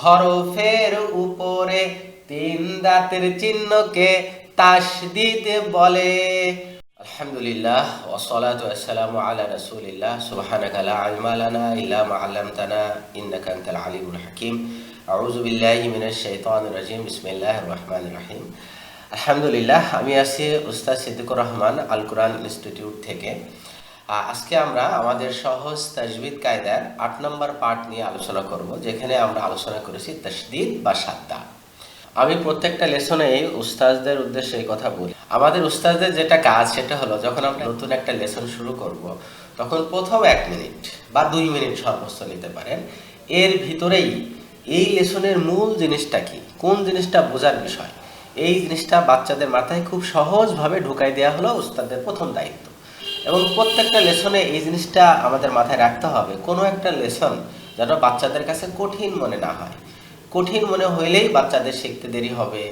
হরফের উপরে তিন দাঁতের চিহ্নকে তাসদিদ বলে। আলহামদুলিল্লাহ, ওয়াসসালাতু ওয়াসসালামু আলা রাসূলিল্লাহ, সুবহানাকা লা ইলমা লানা ইল্লা মা 'আল্লামতানা, ইন্নাকা আনতাল আলিমুল হাকীম। আউযু বিল্লাহি মিনাশ শাইতানির রাজীম, বিসমিল্লাহির আলহামদুলিল্লাহ, আমি আছি উস্তাদ সিদ্দিকুর রহমান, আল কোরআন ইনস্টিটিউট থেকে। আজকে আমরা আমাদের সহজ তাজবিদ কায়দার আট নম্বর পার্ট নিয়ে আলোচনা করব, যেখানে আমরা আলোচনা করেছি তসদিদ বা সাদ্দা। আমি প্রত্যেকটা লেসনে উস্তাজদের উদ্দেশ্যে কথা বলি। আমাদের উস্তাজদের যেটা কাজ সেটা হলো, যখন আমরা নতুন একটা লেসন শুরু করব, তখন প্রথম এক মিনিট বা দুই মিনিট সর্বোচ্চ নিতে পারেন। এর ভিতরেই এই লেসনের মূল জিনিসটা কি? কোন জিনিসটা বোঝার বিষয়? এই জিনিসটা বাচ্চাদের মাথায় খুব সহজভাবে ঢুকাই দেওয়া হলো উস্তাদের প্রথম দায়িত্ব। এবং প্রত্যেকটা লেসনে এই জিনিসটা আমাদের মাথায় রাখতে হবে। কোনো একটা লেসন যেন বাচ্চাদের কাছে কঠিন মনে না হয়। কঠিন মনে হইলেই বাচ্চাদের শিখতে দেরি হবে,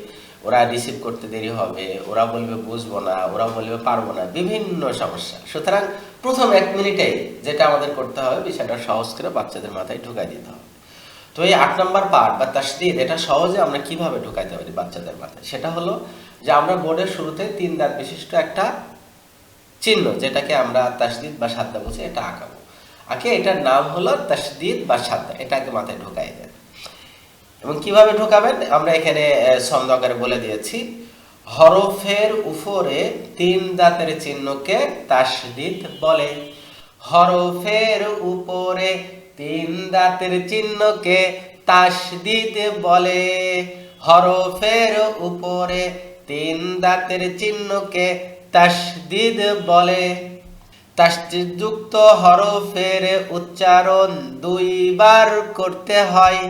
ওরা রিসিভ করতে দেরি হবে, ওরা বলবে বুঝব না, ওরা বলবে পারব না, বিভিন্ন সমস্যা। সুতরাং প্রথম এক মিনিটেই যেটা আমাদের করতে হবে, বিষয়টা সহজ করে বাচ্চাদের মাথায় ঢুকাই দিতে হবে। তো এই আট নম্বর পার্ট বা তাসদিদ, এটা সহজে আমরা কীভাবে ঢুকাইতে পারি বাচ্চাদের মাথায়? সেটা হলো যে আমরা বোর্ডের শুরুতে তিন দাঁত বিশিষ্ট একটা চিহ্ন, যেটাকে আমরা তাসদিদ বা সাদ্দা বলছি, এটা আঁকাবো। আঁকে, এটার নাম হলো তাসদিদ বা সাদ্দা এটাকে মাথায় ঢুকাই দেন। এবং কীভাবে ঢোকাবেন? আমরা এখানে ছন্দ আকারে বলে দিয়েছি। হরফের উপরে তিন দাঁতের চিহ্নকে তাসদিদ বলে। হরফের উপরে তিন দাঁতের চিহ্নকে তাসদিদ বলে। হরফের উপরে তিন দাঁতের চিহ্নকে তাসদিদ বলে, তাসদিদযুক্ত হরফের উচ্চারণ দুইবার করতে হয়।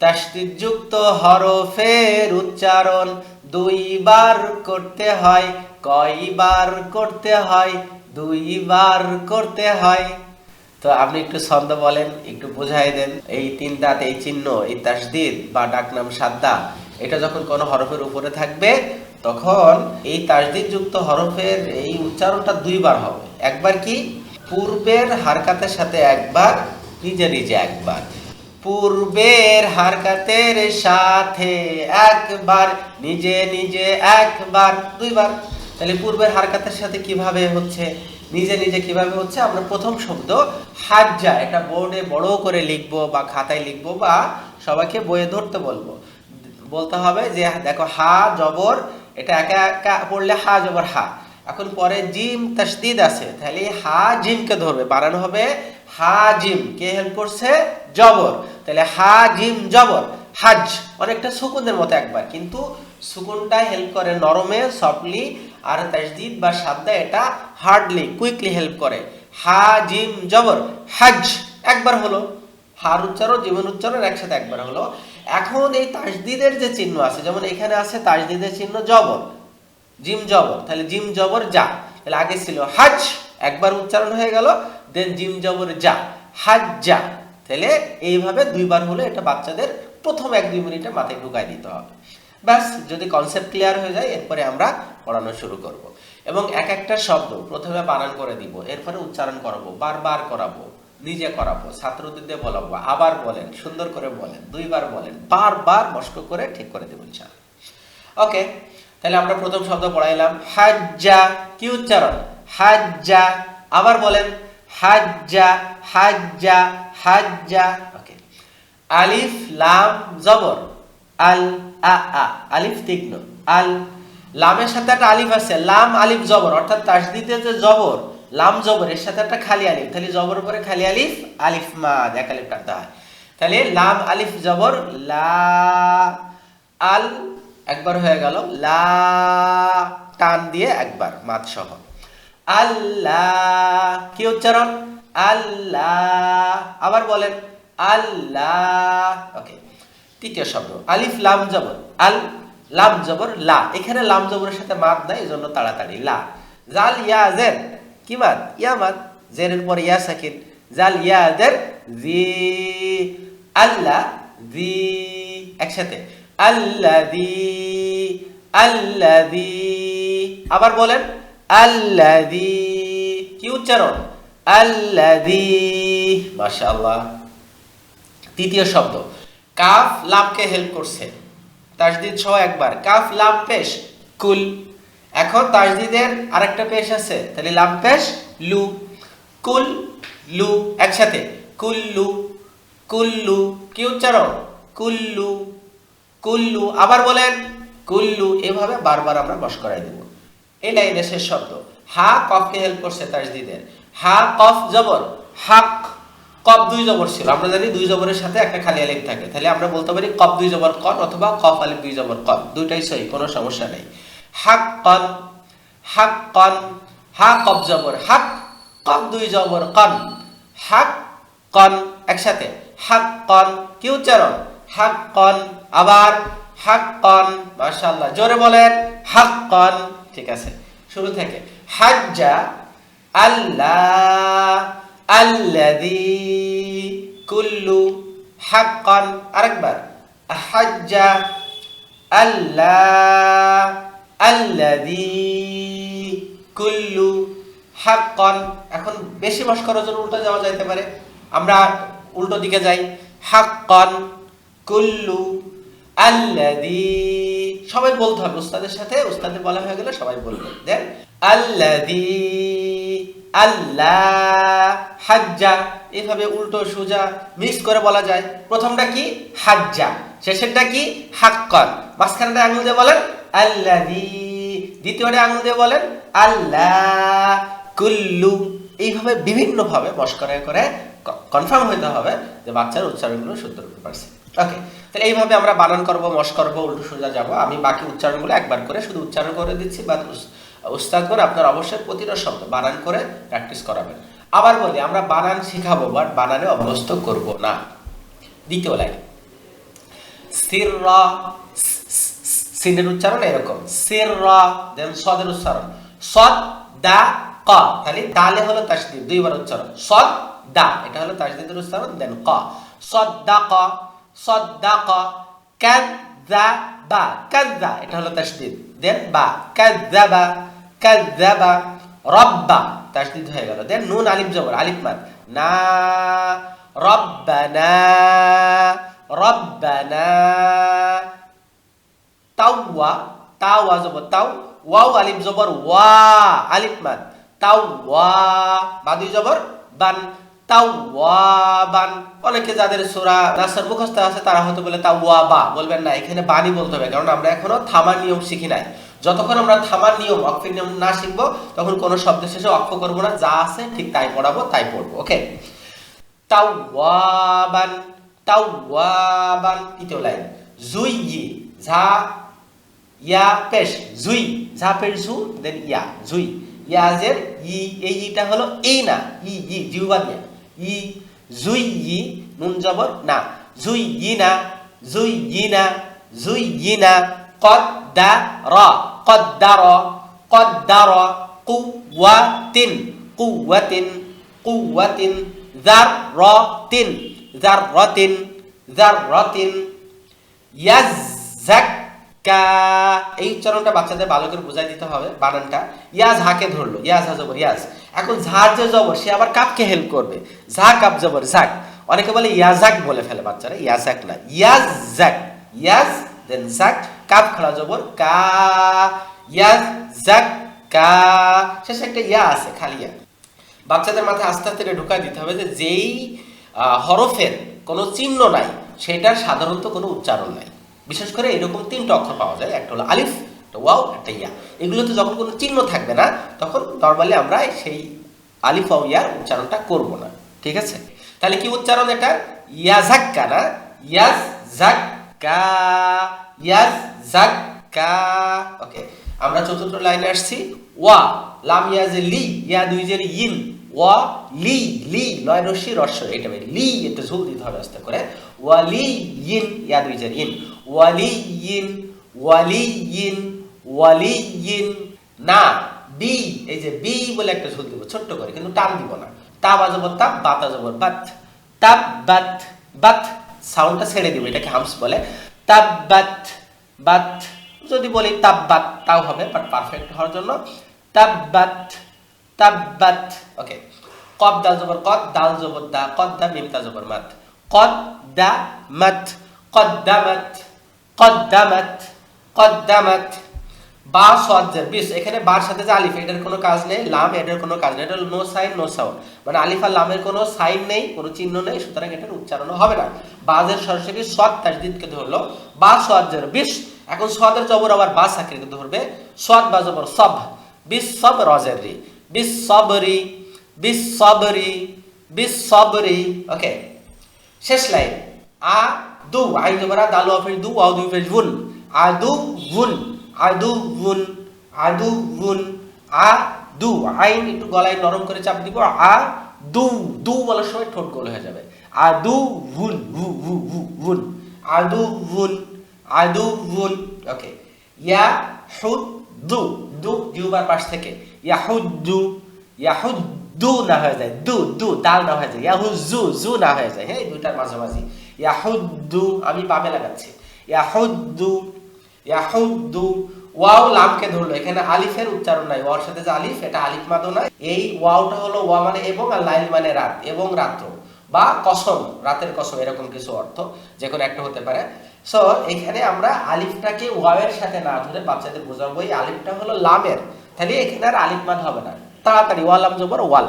তাসদিদযুক্ত হরফের উচ্চারণ দুইবার করতে হয়, কয়বার করতে হয়, দুইবার করতে হয়। তো আপনি একটু ছন্দ বলেন, একটু বোঝাই দেন। এই তিন দাঁত, এই চিহ্ন, এই তাসদিদ বা ডাকনাম সাদ্দা, এটা যখন কোনো হরফের উপরে থাকবে তখন এই তাসদিদ যুক্ত হরফের এই উচ্চারণটা দুইবার হবে। একবার কি? পূর্বের হারকাতের সাথে একবার, নিজে নিজে একবার। পূর্বের হারকাতের সাথে একবার, নিজে নিজে একবার, দুইবার। তাহলে পূর্বের হারকাতের সাথে কীভাবে হচ্ছে? নিজে নিজে কীভাবে হচ্ছে? আমরা প্রথম শব্দ হাজ্জা, এটা বোর্ডে বড় করে লিখব বা খাতায় লিখব বা সবাইকে বইয়ে ধরতে বলব। বলতে হবে যে, দেখো হা, জবর এটা একা একা পড়লে হা জবর হা। এখন পরে জিম তাসদিদ আছে, তাহলে হা জিমকে ধরবে। বানানো হবে হা জিম। কে হেল্প করছে? জবর। তাহলে হা জিম জবর। হাজ। অনেকটা সুকুনের মতো একবার। কিন্তু সুকুনটা হেল্প করে নরমে সফটলি আর তাসদিদ বা সাদ্দা এটা হার্ডলি কুইকলি হেল্প করে। হা জিম জবর। হাজ। একবার হলো। হার উচ্চারণ, জীবন উচ্চারণ একসাথে একবার হলো। এখন এই তাসদিদের যে চিহ্ন আছে, যেমন এখানে আছে তাসদিদের চিহ্ন জবর, জিম জবর, তাহলে জিম জবর যা। তাহলে আগে ছিল হাজ, একবার উচ্চারণ হয়ে গেল দেন জিম জবর যা, হাজ যা। তাহলে এইভাবে দুইবার হলে এটা বাচ্চাদের প্রথম এক দুই মিনিটে মাথায় ঢুকাই দিতে হবে। ব্যাস, যদি কনসেপ্ট ক্লিয়ার হয়ে যায়, এরপরে আমরা পড়ানো শুরু করব। এবং এক একটা শব্দ প্রথমে বানান করে দিব, এরপরে উচ্চারণ করাবো, বারবার করাবো। নিজে করাবো ছাত্রদের বলাবো, আবার বলেন, সুন্দর করে বলেন, দুইবার বলেন, বারবার মস্ক করে ঠিক করে দেবেন ইনশাআল্লাহ। ওকে, তাহলে আমরা প্রথম শব্দ পড়াইলাম, হাজ্জা, কি উচ্চারণ? হাজ্জা, আবার বলেন, হাজ্জা হাজ্জা হাজ্জা, ওকে। আলিফ, লাম, জবর, আল, আ আ, আলিফ তীক্ষ্ণ, আল, লামের সাথে একটা আলিফ আছে, লাম, আলিফ, জবর, অর্থাৎ তাসদিদে যে জবর লাম জবর এর সাথে একটা খালি আলিফ, তাহলে জবর পরে খালি আলিফ আলিফ মা এক আলিফ কাটতে হয়। তাহলে লাম, আলিফ, জবর, লা, আল একবার হয়ে গেল, লা, টান দিয়ে একবার মাত সহ আল্লাহ কি উচ্চারণ? আল্লাহ আবার বলেন আল্লাহ ওকে, তৃতীয় শব্দ, আলিফ, লাম, জবর, আল, লাম, জবর, লা, এখানে লাম, জবরের সাথে মাদ নাই, এজন্য তাড়াতাড়ি, লা। জাল, ইয়া জের কি মাদ ইয়া মাদ জেরের পর ইয়া সাকিন। জাল ইয়া জের জি। আল্লাহ জি। একসাথে। আল্লাযী আল্লাযী আবার বলেন আল্লাযী কি উচ্চারণ? আল্লাযী মাশাআল্লাহ। তৃতীয় শব্দ। কাফ লাভকে হেল্প করছে। তাজদিদ সহ একবার। কাফ লাভ পেশ। কুল এখন তাজদিদের আরেকটা পেশ আছে। তাহলে লাভ পেশ? লু। কুল, লু। একসাথে। কুল্লু কুল্লু। কি উচ্চারণ? কুল্লু। কুল্লু। আবার বলেন, কুল্লু। এভাবে বারবার আমরা বস করাই দেব। এই লাইনের শেষ শব্দ। হা, কফকে হেল্প করছে তাজদিদের। হা, কফ, জবর। হাক, কফ দুই জবর ছিল। আমরা জানি দুই জবরের সাথে একটা খালি আলিফ থাকে। তাহলে আমরা বলতে পারি কফ দুই জবর কন অথবা কফ আলিফ দুই জবর কন দুইটাই সহি, কোনো সমস্যা নেই। হাক কন হাক কন হা কফ জবর হাক কফ দুই জবর, কন হাক কন একসাথে হাক কন কি উচ্চারণ? হাক কন আবার হাক কন মাশাআল্লাহ, জোরে বলেন হাক কন ঠিক আছে, শুরু থেকে, হাজ্জা আল্লাহ আল্লাযী কুল্লু হাক্কান আরেকবার, হাজ্জা আল্লাহ আল্লাযী কুল্লু হাক্কান। এখন বেশি বস করার জন্য উল্টো যাওয়া যাইতে পারে। আমরা উল্টো দিকে যাই। হাক্কান, কুল্লু, আল্লাযী। সবাই বলতে হবে, উস্তাদের সাথে উস্তাদের বলা হয়ে গেলে সবাই বলবে। দেন আল্লাযী, আল্লাহ, হাজ্জা। এইভাবে উল্টো সোজা মিক্স করে বলা যায়। প্রথমটা কি? হাজ্জা। শেষেরটা কি? হাক্কন। মাঝখানটা আঙুল দিয়ে বলেন আল্লাযী, দ্বিতীয়টা আঙুল দিয়ে বলেন আল্লাহ কুল্লু। এইভাবে করে কনফার্ম হইতে হবে যে বাচ্চার উচ্চারণগুলো রূপে পারছে। ওকে এইভাবে আমরা বানান করব করব, উল্টো সোজা আমি বাকি উচ্চারণগুলো একবার করে শুধু উচ্চারণ করে দিচ্ছি বা উস্তাদ করে আপনার অবশ্যই প্রতিটা শব্দ বানান করে প্র্যাকটিস করাবেন। আবার বলি, আমরা বানান শিখাবো বাট বানানে অভ্যস্ত করব না। দ্বিতীয় লাইন। স্থির সিনের উচ্চারণ এরকম। সির দেন সদের উচ্চারণ। সদ, দা, ক। তাহলে দালে হলো তাসদিদ, দুইবার উচ্চারণ। সদ, দা, এটা হলো তাসদিদের উচ্চারণ দেন ক। সদ্দাক সদ্দাক কাযযাবা কাযযা এটা হলো তাসদিদ। দেন বা। কাযযাবা কাযযাবা রব্বা তাসদিদ হয়ে গেল। দেন নুন, আলিফ, জবর, আলিফ, মাদ। না, রব্বানা রব্বানা। তাওয়া তাওয়া জবর তাও ওয়াও আলিফ জবর ওয়া আলিফ মাদ তাও ওয়া বাদুই জবর বান তাও ওয়া বান অনেকে যাদের সোরা নাসার মুখস্থ আছে, তারা হয়তো বলে তাও ওয়া, বা। বলবেন না, এখানে বানি বলতে হবে, কারণ আমরা এখনও থামার নিয়ম শিখি নাই। যতক্ষণ আমরা থামার নিয়ম, অক্ষের নিয়ম না শিখব, তখন কোনো শব্দ শেষে অক্ষ করব না, যা আছে ঠিক তাই পড়াবো, তাই পড়ব, ওকে? তাও ওয়াবান তাও ওয়াবান তৃতীয় লাইন। জুই ঝা ইয়া পেশ, জুই, ঝা পেশ দেন ইয়া, জুই। ইয়াজের ই, এই ইটা হলো এই না, ই ই জিউবা দিয়া। ই, জুই, ই, নুন জবর, না। জুই, ই না, জুই, ই না, জুই, ই না, কদ, দা, র। কদ, দা, র। কদ, দা, র কুয়াতিন কুয়াতিন কুয়াতিন জার র, তিন। জার র, তিন। জার র, তিন। ইয়াজ ইয়াজ্জাক্কা এই উচ্চারণটা বাচ্চাদের ভালো করে বুঝাই দিতে হবে, বানানটা। ইয়াজ হাকে ধরলো, ইয়াজ হা জবর, ইয়াজ। এখন ঝার যে জবর, সে আবার কাপকে হেল্প করবে। ঝা কাপ জবর, ঝাক। অনেকে বলে ইয়াজাক বলে ফেলে বাচ্চারা, ইয়াজাক না ইয়াজ জাক ইয়াজ দেন জাক কাপ খোলা জবর, কা। ইয়াজ জাক কা। শেষে একটা ইয়া আছে, খালি ইয়া। বাচ্চাদের মাথায় আস্তে আস্তে এটা ঢুকাই দিতে হবে যে যেই হরফের কোনো চিহ্ন নাই, সেটার সাধারণত কোনো উচ্চারণ নাই। বিশেষ করে এরকম তিনটা অক্ষর পাওয়া যায়, একটা হলো আলিফ, একটা ওয়াও, একটা ইয়া। এগুলোতে যখন কোনো চিহ্ন থাকবে না, তখন নর্মালি আমরা সেই আলিফ, ওয়াও ইয়ার উচ্চারণটা করব না, ঠিক আছে? তাহলে কি উচ্চারণ এটা? ইয়াজাক্কা না? ইয়াজ ইয়াজ ওকে আমরা চতুর্থ লাইনে আসছি। ওয়া, লাম ইয়াজে লি, ইয়া দুই জের ইন। ওয়া, লি লি, লয় রশ্মি রস্য এটা লি একটু ঝুল দিতে হবে আস্তে করে ইয়া দুই জের ইন ওয়ালি ইন ওয়ালি ইন ওয়ালি ইন না বি এই যে বি বলে একটা ঝুল দিব, ছোট্ট করে, কিন্তু টান দিব না। তা বাজাবো তাপ বাতা যাব বাত। তাপ, বাত বাত সাউন্ডটা ছেড়ে দিব, এটাকে হামস বলে। তাপ, বাত বাত, যদি বলি তাব্বাত তাও হবে বাট পারফেক্ট হওয়ার জন্য। তাব্বাত তাব্বাত ওকে কদ দাল জবর, কদ দাল জবর, দা, কদ, দা, মিম, তা, জবর, মাত। কদ্দামাত কদ্দামাত কদ্দামাত কদ্দামাত বা সজ্জার বিশ, এখানে বার সাথে যে আলিফ, এটার কোনো কাজ নেই, লাম, এটার কোনো কাজ নেই, এটা নো সাইন নো সাউন্ড মানে আলিফ আর লামের কোনো সাইন নেই, কোনো চিহ্ন নেই, সুতরাং এটার উচ্চারণ হবে না। বাজের সরাসরি সৎ তাজদিদকে ধরলো। বা সজ্জার বিশ, এখন সদের জবর আবার বা সাকরিকে ধরবে। সদ বা জবর সব, বিশ সব রজের রি বিশ সবরি বিশ সবরি বিশ সবরি ওকে শেষ লাইন। আ, দু আইন জবরা দালু, আফিল, দু আউ দু ফেজ বুন আদু বুন আদু বুন আদু বুন আ, দু আইন একটু গলায় নরম করে চাপ দিব। আ, দু দু বলার সময় ঠোঁট গোল হয়ে যাবে। আদু বুন ভু ভু ভু বুন আদু বুন আদু বুন ওকে। ইয়া হুদ দু দু জিউবার পাশ থেকে। ইয়াহুদ্দু ইয়াহুদ্দু না হয়ে যায়, দু দু দাল না হয়ে যায় জু না হয়ে যায়। হ্যাঁ মাঝামাঝি। ইয়াহুদ্দু আমি লাগাচ্ছি। ইয়াহুদ্দু ইয়াহুদ্দু ওয়াও লামকে ধরলো। এখানে আলিফের উচ্চারণ নাই, ওয়ার সাথে যে আলিফ, এটা আলিফ মাদো নয় এই ওয়াওটা হলো ওয়া মানে এবং আর লাইল মানে রাত এবং রাত্র বা কসম, রাতের কসম, এরকম কিছু অর্থ, যে কোনো একটা হতে পারে। সো এখানে আমরা আলিফটাকে ওয়াওয়ের সাথে না ধরে বাচ্চাদের বোঝাবো। এই আলিফটা হলো লামের। তাহলে এখানে আর আলিফ মাদ হবে না। তাড়াতাড়ি, ওয়াল লাম জবর ওয়াল।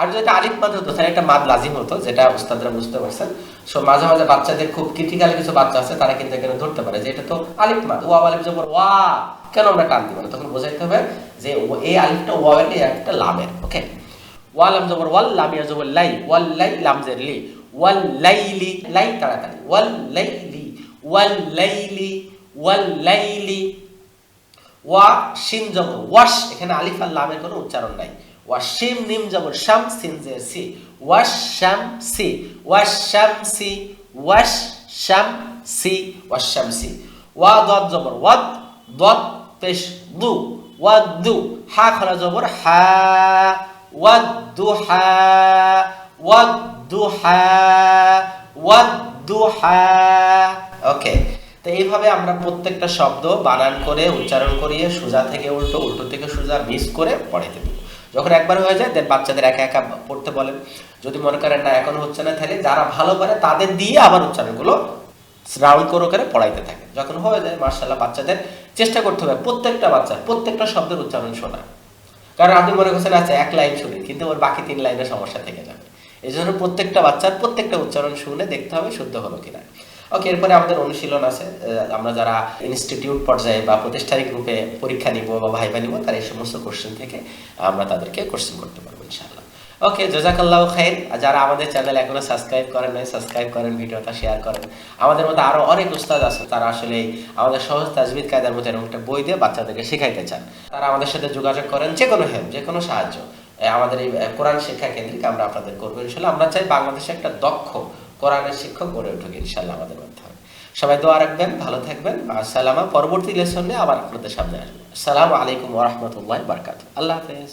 আর যেটা আলিফ মাদ হতো, তাহলে একটা মাদ লাজিম হতো, যেটা উস্তাদরা বুঝতে পারছেন। সো মাঝে মাঝে বাচ্চাদের খুব ক্রিটিক্যাল কিছু বাচ্চা আছে, তারা কিন্তু এখানে ধরতে পারে যে এটা তো আলিফ মাদ ওয়া আলিফ জবর ওয়া কেন আমরা টান দিব না? তখন বোঝাইতে হবে যে এই আলিফটা ওয়াওয়ের এই আলিফটা লামের ওকে ওয়া লাম জবর ওয়াল, লাম ইয়া জবর লাই, ওয়াল লাই, লাম জের লি। ওয়াল লাইলি, লাই তাড়াতাড়ি, ওয়াল লাইলি ওয়াল লাইলি ওয়াল লাইলি। ওয়া শিন জবর ওয়াশ, এখানে আলিফ আর লামের কোনো উচ্চারণ নাই। ওয়া, শিম, নিম জবর শাম, সিন জের সি। ওয়াশ শাম, সি। ওয়াশ শাম, সি। ওয়াশ শাম, সি। ওয়াশ শাম, সি। ওয়া দদ জবর ওয়াদ দদ পেশ, দু। ওয়াদ দু। হা, খলা জবর হা। ওয়াদ দু, হা। ওয়াদ দু, হা। ওয়াদ দু, হা। ওকে। তো এইভাবে আমরা প্রত্যেকটা শব্দ বানান করে, উচ্চারণ করিয়ে সোজা থেকে উল্টো উল্টো থেকে সোজা মিস করে পড়াইতে দেবো যখন একবার হয়ে যায় দেন বাচ্চাদের একা একা পড়তে বলেন। যদি মনে করেন না, এখন হচ্ছে না, তাহলে যারা ভালো পারে তাদের দিয়ে আবার উচ্চারণগুলো রাউন্ড করে করে পড়াইতে থাকে। যখন হয়ে যায় মার্শাল্লাহ বাচ্চাদের চেষ্টা করতে হবে প্রত্যেকটা বাচ্চার, প্রত্যেকটা শব্দের উচ্চারণ শোনা। কারণ আপনি মনে করছেন আচ্ছা এক লাইন শুনি, কিন্তু ওর বাকি তিন লাইনের সমস্যা থেকে যাবে। এই জন্য প্রত্যেকটা বাচ্চার প্রত্যেকটা উচ্চারণ শুনে দেখতে হবে শুদ্ধ হলো কিনা। ওকে এরপরে আমাদের অনুশীলন আছে। আমরা যারা ইনস্টিটিউট পর্যায়ে বা প্রতিষ্ঠানিক রূপে পরীক্ষা নিব বা ভাইবা নিব, তার এই সমস্ত কোশ্চেন থেকে আমরা তাদেরকে কোশ্চেন করতে পারব, ইনশাআল্লাহ। ওকে জাজাকাল্লাহ খাইর। যারা আমাদের চ্যানেল এখনও সাবস্ক্রাইব করেন নাই সাবস্ক্রাইব করেন, ভিডিওটা শেয়ার করেন। আমাদের মধ্যে আরও অনেক উস্তাদ আছে, তারা আসলে আমাদের সহজ তাজবিদ কায়দার মধ্যে এরকম একটা বই দিয়ে বাচ্চাদেরকে শেখাইতে চান। তারা আমাদের সাথে যোগাযোগ করেন, যে কোনো হেল্প যে কোনো সাহায্য। আমাদের এই কোরআন শিক্ষা কেন্দ্রিক আমরা আপনাদের করব ইনশাল্লাহ আমরা চাই বাংলাদেশে একটা দক্ষ কোরআনের শিক্ষক গড়ে উঠুক ইনশাল্লাহ আমাদের মাধ্যমে সবাই দোয়া রাখবেন, ভালো থাকবেন। আসসালামা পরবর্তী লেসনে আবার আপনাদের সামনে আসবেন আসসালামু আলাইকুম ওরহমতুল্লাহ বারকাত আল্লাহ হাফেজ।